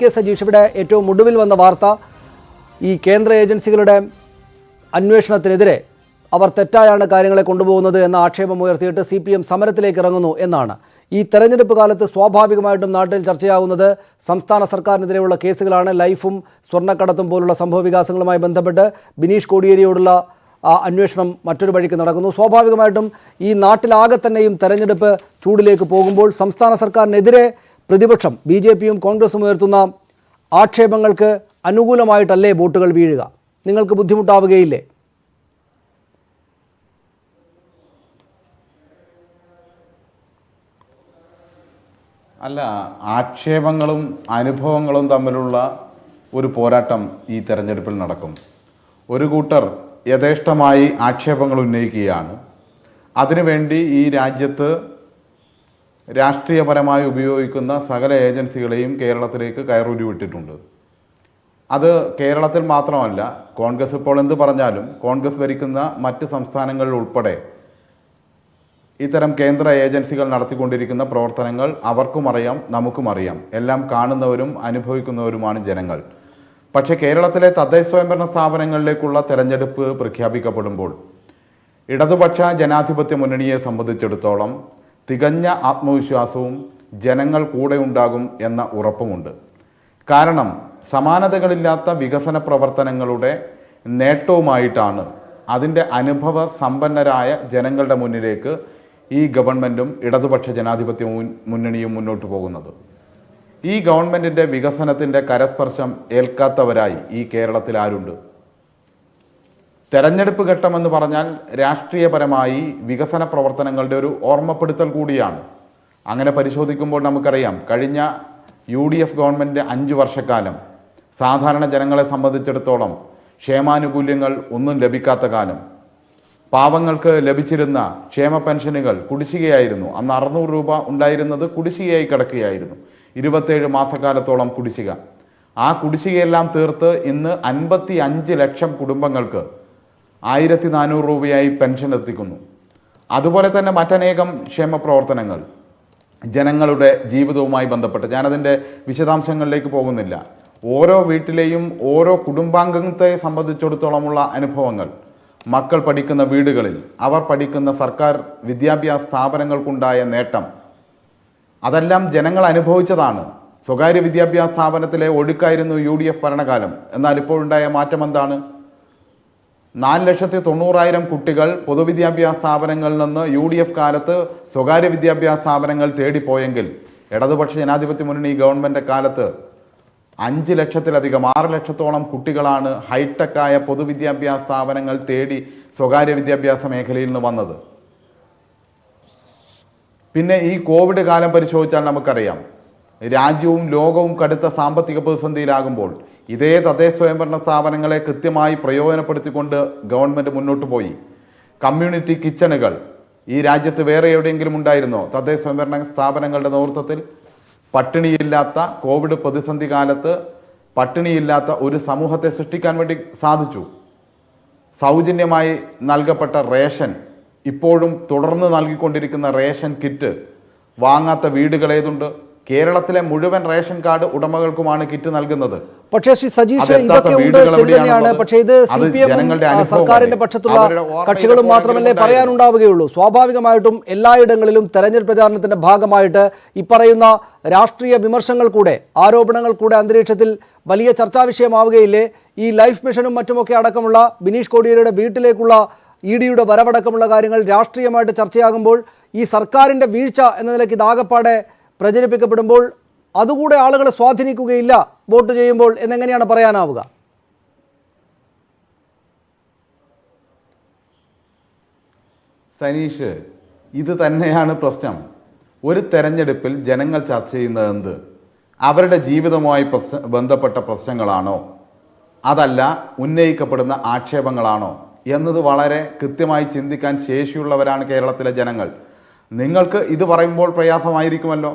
K Sajeesh. ഇവിടെ ഏറ്റവും ഒടുവിൽ വന്ന വാർത്ത ഈ കേന്ദ്ര ഏജൻസികളുടെ അന്വേഷണത്തിനെതിരെ അവർ തെറ്റായാണ് കാര്യങ്ങളെ കൊണ്ടുപോകുന്നത് എന്ന ആക്ഷേപം ഉയർത്തിയിട്ട് സി പി എം സമരത്തിലേക്ക് ഇറങ്ങുന്നു എന്നാണ്. ഈ തെരഞ്ഞെടുപ്പ് കാലത്ത് സ്വാഭാവികമായിട്ടും നാട്ടിൽ ചർച്ചയാകുന്നത് സംസ്ഥാന സർക്കാരിനെതിരെയുള്ള കേസുകളാണ്. ലൈഫും സ്വർണക്കടത്തും പോലുള്ള സംഭവ വികാസങ്ങളുമായി ബന്ധപ്പെട്ട് ബിനീഷ് കോടിയേരിയോടുള്ള അന്വേഷണം മറ്റൊരു വഴിക്ക് നടക്കുന്നു. സ്വാഭാവികമായിട്ടും ഈ നാട്ടിലാകെ തന്നെയും തെരഞ്ഞെടുപ്പ് ചൂടിലേക്ക് പോകുമ്പോൾ സംസ്ഥാന സർക്കാരിനെതിരെ പ്രതിപക്ഷം ബി ജെ പിയും കോൺഗ്രസും ഉയർത്തുന്ന ആക്ഷേപങ്ങൾക്ക് അനുകൂലമായിട്ടല്ലേ വോട്ടുകൾ വീഴുക? നിങ്ങൾക്ക് ബുദ്ധിമുട്ടാവുകയില്ലേ? അല്ല ആക്ഷേപങ്ങളും അനുഭവങ്ങളും തമ്മിലുള്ള ഒരു പോരാട്ടം ഈ തെരഞ്ഞെടുപ്പിൽ നടക്കും. ഒരു കൂട്ടർ യഥേഷ്ടമായി ആക്ഷേപങ്ങൾ ഉന്നയിക്കുകയാണ്. അതിനുവേണ്ടി ഈ രാജ്യത്ത് രാഷ്ട്രീയപരമായി ഉപയോഗിക്കുന്ന സകല ഏജൻസികളെയും കേരളത്തിലേക്ക് കയറൂരി വിട്ടിട്ടുണ്ട് അത് കേരളത്തിൽ മാത്രമല്ല കോൺഗ്രസ് ഇപ്പോൾ എന്ത് പറഞ്ഞാലും കോൺഗ്രസ് ഭരിക്കുന്ന മറ്റ് സംസ്ഥാനങ്ങളിൽ ഉൾപ്പെടെ ഇത്തരം കേന്ദ്ര ഏജൻസികൾ നടത്തിക്കൊണ്ടിരിക്കുന്ന പ്രവർത്തനങ്ങൾ അവർക്കും അറിയാം നമുക്കും അറിയാം. എല്ലാം കാണുന്നവരും അനുഭവിക്കുന്നവരുമാണ് ജനങ്ങൾ. പക്ഷേ കേരളത്തിലെ തദ്ദേശ സ്വയംഭരണ സ്ഥാപനങ്ങളിലേക്കുള്ള തെരഞ്ഞെടുപ്പ് പ്രഖ്യാപിക്കപ്പെടുമ്പോൾ ഇടതുപക്ഷ ജനാധിപത്യ മുന്നണിയെ സംബന്ധിച്ചിടത്തോളം തികഞ്ഞ ആത്മവിശ്വാസവും ജനങ്ങൾ കൂടെ ഉണ്ടാകും എന്ന ഉറപ്പുമുണ്ട്. കാരണം സമാനതകളില്ലാത്ത വികസന പ്രവർത്തനങ്ങളുടെ നേട്ടവുമായിട്ടാണ് അതിന്റെ അനുഭവ സമ്പന്നരായ ജനങ്ങളുടെ മുന്നിലേക്ക് ഈ ഗവൺമെന്റും ഇടതുപക്ഷ ജനാധിപത്യ മുന്നണിയും മുന്നോട്ട് പോകുന്നത്. ഈ ഗവൺമെന്റിന്റെ വികസനത്തിന്റെ കരസ്പർശം ഏൽക്കാത്തവരായി ഈ കേരളത്തിൽ ആരുണ്ട്? തെരഞ്ഞെടുപ്പ് ഘട്ടമെന്ന് പറഞ്ഞാൽ രാഷ്ട്രീയപരമായി വികസന പ്രവർത്തനങ്ങളുടെ ഒരു ഓർമ്മപ്പെടുത്തൽ കൂടിയാണ്. അങ്ങനെ പരിശോധിക്കുമ്പോൾ നമുക്കറിയാം കഴിഞ്ഞ യു ഡി എഫ് ഗവൺമെന്റ് അഞ്ച് വർഷക്കാലം സാധാരണ ജനങ്ങളെ സംബന്ധിച്ചിടത്തോളം ക്ഷേമാനുകൂല്യങ്ങൾ ഒന്നും ലഭിക്കാത്ത കാലം. പാവങ്ങൾക്ക് ലഭിച്ചിരുന്ന ക്ഷേമ പെൻഷനുകൾ കുടിശ്ശികയായിരുന്നു. അന്ന് അറുന്നൂറ് രൂപ ഉണ്ടായിരുന്നത് കുടിശ്ശികയായി കിടക്കുകയായിരുന്നു. ഇരുപത്തേഴ് മാസക്കാലത്തോളം കുടിശ്ശിക. ആ കുടിശ്ശികയെല്ലാം തീർത്ത് ഇന്ന് അൻപത്തി അഞ്ച് ലക്ഷം കുടുംബങ്ങൾക്ക് ആയിരത്തി നാനൂറ് രൂപയായി പെൻഷൻ എത്തിക്കുന്നു. അതുപോലെ തന്നെ മറ്റനേകം ക്ഷേമ പ്രവർത്തനങ്ങൾ ജനങ്ങളുടെ ജീവിതവുമായി ബന്ധപ്പെട്ട്. ഞാനതിന്റെ വിശദാംശങ്ങളിലേക്ക് പോകുന്നില്ല. ഓരോ വീട്ടിലെയും ഓരോ കുടുംബാംഗത്തെ സംബന്ധിച്ചിടത്തോളമുള്ള അനുഭവങ്ങൾ. മക്കൾ പഠിക്കുന്ന വീടുകളിൽ അവർ പഠിക്കുന്ന സർക്കാർ വിദ്യാഭ്യാസ സ്ഥാപനങ്ങൾക്കുണ്ടായ നേട്ടം. അതെല്ലാം ജനങ്ങൾ അനുഭവിച്ചതാണ്. സ്വകാര്യ വിദ്യാഭ്യാസ സ്ഥാപനത്തിലെ ഒഴുക്കായിരുന്നു യു ഡി എഫ് ഭരണകാലം. എന്നാൽ ഇപ്പോഴുണ്ടായ മാറ്റം എന്താണ്? നാല് ലക്ഷത്തി തൊണ്ണൂറായിരം കുട്ടികൾ പൊതുവിദ്യാഭ്യാസ സ്ഥാപനങ്ങളിൽ നിന്ന് യു ഡി എഫ് കാലത്ത് സ്വകാര്യ വിദ്യാഭ്യാസ സ്ഥാപനങ്ങൾ തേടിപ്പോയെങ്കിൽ ഇടതുപക്ഷ ജനാധിപത്യ മുന്നണി ഗവൺമെന്റ് കാലത്ത് അഞ്ച് ലക്ഷത്തിലധികം ആറ് ലക്ഷത്തോളം കുട്ടികളാണ് ഹൈടെക്കായ പൊതുവിദ്യാഭ്യാസ സ്ഥാപനങ്ങൾ തേടി സ്വകാര്യ വിദ്യാഭ്യാസ മേഖലയിൽ നിന്ന് വന്നത്. പിന്നെ ഈ കോവിഡ് കാലം പരിശോധിച്ചാൽ നമുക്കറിയാം. രാജ്യവും ലോകവും കടുത്ത സാമ്പത്തിക പ്രതിസന്ധിയിലാകുമ്പോൾ ഇതേ തദ്ദേശ സ്വയംഭരണ സ്ഥാപനങ്ങളെ കൃത്യമായി പ്രയോജനപ്പെടുത്തിക്കൊണ്ട് ഗവൺമെന്റ് മുന്നോട്ട് പോയി. കമ്മ്യൂണിറ്റി കിച്ചണുകൾ. ഈ രാജ്യത്ത് വേറെ എവിടെയെങ്കിലും ഉണ്ടായിരുന്നോ? തദ്ദേശ സ്വയംഭരണ സ്ഥാപനങ്ങളുടെ നേതൃത്വത്തിൽ പട്ടിണിയില്ലാത്ത കോവിഡ് പ്രതിസന്ധി കാലത്ത് പട്ടിണിയില്ലാത്ത ഒരു സമൂഹത്തെ സൃഷ്ടിക്കാൻ വേണ്ടി സാധിച്ചു. സൗജന്യമായി നൽകപ്പെട്ട റേഷൻ ഇപ്പോഴും തുടർന്ന് നൽകിക്കൊണ്ടിരിക്കുന്ന റേഷൻ കിറ്റ് വാങ്ങാത്ത വീടുകൾ ഏതുണ്ട്? കേരളത്തിലെ മുഴുവൻ റേഷൻ കാർഡ് ഉടമകൾക്കുമാണ് കിറ്റ് നൽകുന്നത്. പക്ഷേ ശ്രീ സജീഷ് ഇതൊക്കെ ഉണ്ട് ശരി തന്നെയാണ്? പക്ഷേ ഇത് സി പി എം സർക്കാരിന്റെ പക്ഷത്തുള്ള കക്ഷികളും മാത്രമല്ലേ. പറയാനുണ്ടാവുകയുള്ളൂ. സ്വാഭാവികമായിട്ടും എല്ലായിടങ്ങളിലും തെരഞ്ഞെടുപ്പ് പ്രചാരണത്തിന്റെ ഭാഗമായിട്ട് ഇപ്പറയുന്ന രാഷ്ട്രീയ വിമർശങ്ങൾ കൂടെ ആരോപണങ്ങൾ കൂടെ അന്തരീക്ഷത്തിൽ വലിയ ചർച്ചാ വിഷയമാവുകയില്ലേ? ഈ ലൈഫ് മിഷനും മറ്റുമൊക്കെ അടക്കമുള്ള ബിനീഷ് കോടിയേരിയുടെ വീട്ടിലേക്കുള്ള ഇ ഡിയുടെ വരവടക്കമുള്ള കാര്യങ്ങൾ രാഷ്ട്രീയമായിട്ട് ചർച്ചയാകുമ്പോൾ ഈ സർക്കാരിന്റെ വീഴ്ച എന്ന നിലയ്ക്ക് ഇതാകപ്പാടെ പ്രചരിപ്പിക്കപ്പെടുമ്പോൾ അതുകൂടെ ആളുകളെ സ്വാധീനിക്കുകയില്ല വോട്ട് ചെയ്യുമ്പോൾ എന്നെങ്ങനെയാണ് പറയാനാവുക? സനീഷ് ഇത് തന്നെയാണ് പ്രശ്നം. ഒരു തെരഞ്ഞെടുപ്പിൽ ജനങ്ങൾ ചർച്ച ചെയ്യുന്നത് എന്ത്? അവരുടെ ജീവിതവുമായി പ്രശ്ന ബന്ധപ്പെട്ട പ്രശ്നങ്ങളാണോ? അതല്ല ഉന്നയിക്കപ്പെടുന്ന ആക്ഷേപങ്ങളാണോ? എന്നത് വളരെ കൃത്യമായി ചിന്തിക്കാൻ ശേഷിയുള്ളവരാണ് കേരളത്തിലെ ജനങ്ങൾ. നിങ്ങൾക്ക് ഇത് പറയുമ്പോൾ പ്രയാസമായിരിക്കുമല്ലോ.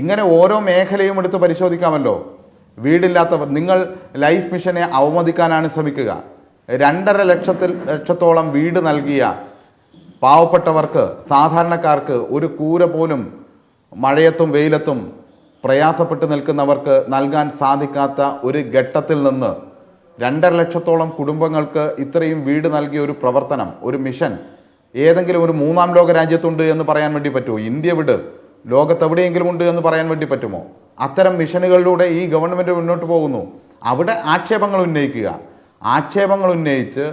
ഇങ്ങനെ ഓരോ മേഖലയും എടുത്ത് പരിശോധിക്കാമല്ലോ. വീടില്ലാത്തവർ നിങ്ങൾ ലൈഫ് മിഷനെ അവമതിക്കാനാണ് ശ്രമിക്കുക. രണ്ടര ലക്ഷത്തിൽ ലക്ഷത്തോളം വീട് നൽകിയ പാവപ്പെട്ടവർക്ക് സാധാരണക്കാർക്ക് ഒരു കൂര പോലും മഴയത്തും വെയിലത്തും പ്രയാസപ്പെട്ട് നിൽക്കുന്നവർക്ക് നൽകാൻ സാധിക്കാത്ത ഒരു ഘട്ടത്തിൽ നിന്ന് രണ്ടര ലക്ഷത്തോളം കുടുംബങ്ങൾക്ക് ഇത്രയും വീട് നൽകിയ ഒരു പ്രവർത്തനം ഒരു മിഷൻ ഏതെങ്കിലും ഒരു മൂന്നാം ലോക രാജ്യത്തുണ്ട് എന്ന് പറയാൻ വേണ്ടി പറ്റുമോ? ഇന്ത്യ വിട്. ലോകത്ത് എവിടെയെങ്കിലും ഉണ്ട് എന്ന് പറയാൻ വേണ്ടി പറ്റുമോ? അത്തരം മിഷനുകളിലൂടെ ഈ ഗവൺമെന്റ് മുന്നോട്ട് പോകുന്നു. അവിടെ ആക്ഷേപങ്ങൾ ഉന്നയിക്കുക. ആക്ഷേപങ്ങൾ ഉന്നയിച്ച്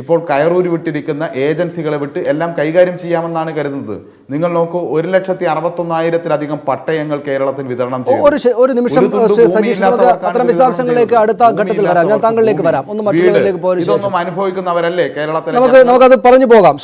ഇപ്പോൾ കയറൂരി വിട്ടിരിക്കുന്ന ഏജൻസികളെ വിട്ട് എല്ലാം കൈകാര്യം ചെയ്യാമെന്നാണ് കരുതുന്നത്. നിങ്ങൾ നോക്കൂ ഒരു ലക്ഷത്തി അറുപത്തൊന്നായിരത്തിലധികം പട്ടയങ്ങൾ കേരളത്തിൽ വിതരണം ചെയ്തു. ഒരു ഒരു നിമിഷം അത്തരം വിശദാംശങ്ങളിലേക്ക് അടുത്ത ഘട്ടത്തിൽ വരാം. ഞാൻ താങ്കളിലേക്ക് വരാം. ഒന്ന് മറ്റുള്ളവരിലേക്ക് ഇതൊന്നും അനുഭവിക്കുന്നവരല്ലേ കേരളത്തിൽ നമുക്ക് നമുക്കത് പറഞ്ഞു പോകാം.